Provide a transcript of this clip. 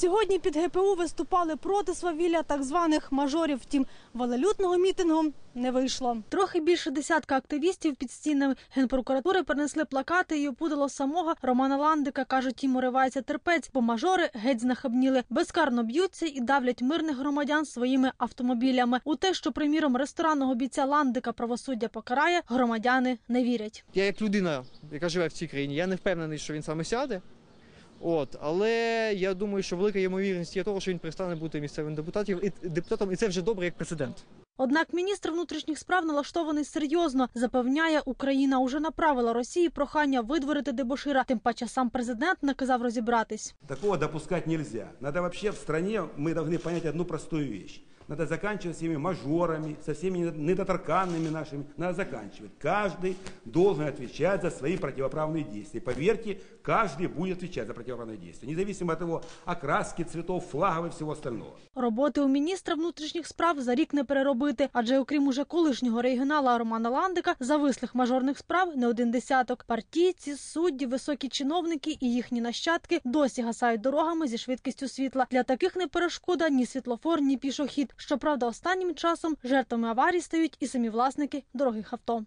Сьогодні під ГПУ виступали проти свавілля так званих мажорів. Втім, велелютного мітингу не вийшло. Трохи більше десятка активістів під стінами генпрокуратури принесли плакати і опудало самого Романа Ландика. кажуть, йому ривається терпець, бо мажори геть знахабніли, безкарно б'ються і давлять мирних громадян своїми автомобілями. У те, що приміром ресторанного бійця Ландика правосуддя покарає, громадяни не вірять. Я як людина, яка живе в цій країні, я не впевнений, що він саме сяде. От, але я думаю, що велика ймовірність є того, що він перестане бути місцевим депутатом, і депутатом, і це вже добре як прецедент. Однак міністр внутрішніх справ налаштований серйозно. Запевняє, Україна уже направила Росії прохання видворити дебошира. Тим паче сам президент наказав розібратись. Такого допускать нельзя. Треба взагалі в країні, ми повинні зрозуміти одну просту вещь. Надо заканчивать с всеми мажорами, со всеми недоторканными нашими. Надо заканчивать. Каждый должен отвечать за свои противоправные действия. Поверьте, каждый будет отвечать за противоправные действия. Независимо от его окраски, цветов, флагов и всего остального. Роботи у міністра внутрішніх справ за рік не переробити, адже окрім уже колишнього регіонала Романа Ландика, завислих мажорних справ не один десяток. Партійці, судді, високі чиновники і їхні нащадки досі гасають дорогами зі швидкістю світла. Для таких не перешкода ні світлофор, ні пішохід. Щоправда, останнім часом жертвами аварій стають і самі власники дорогих авто.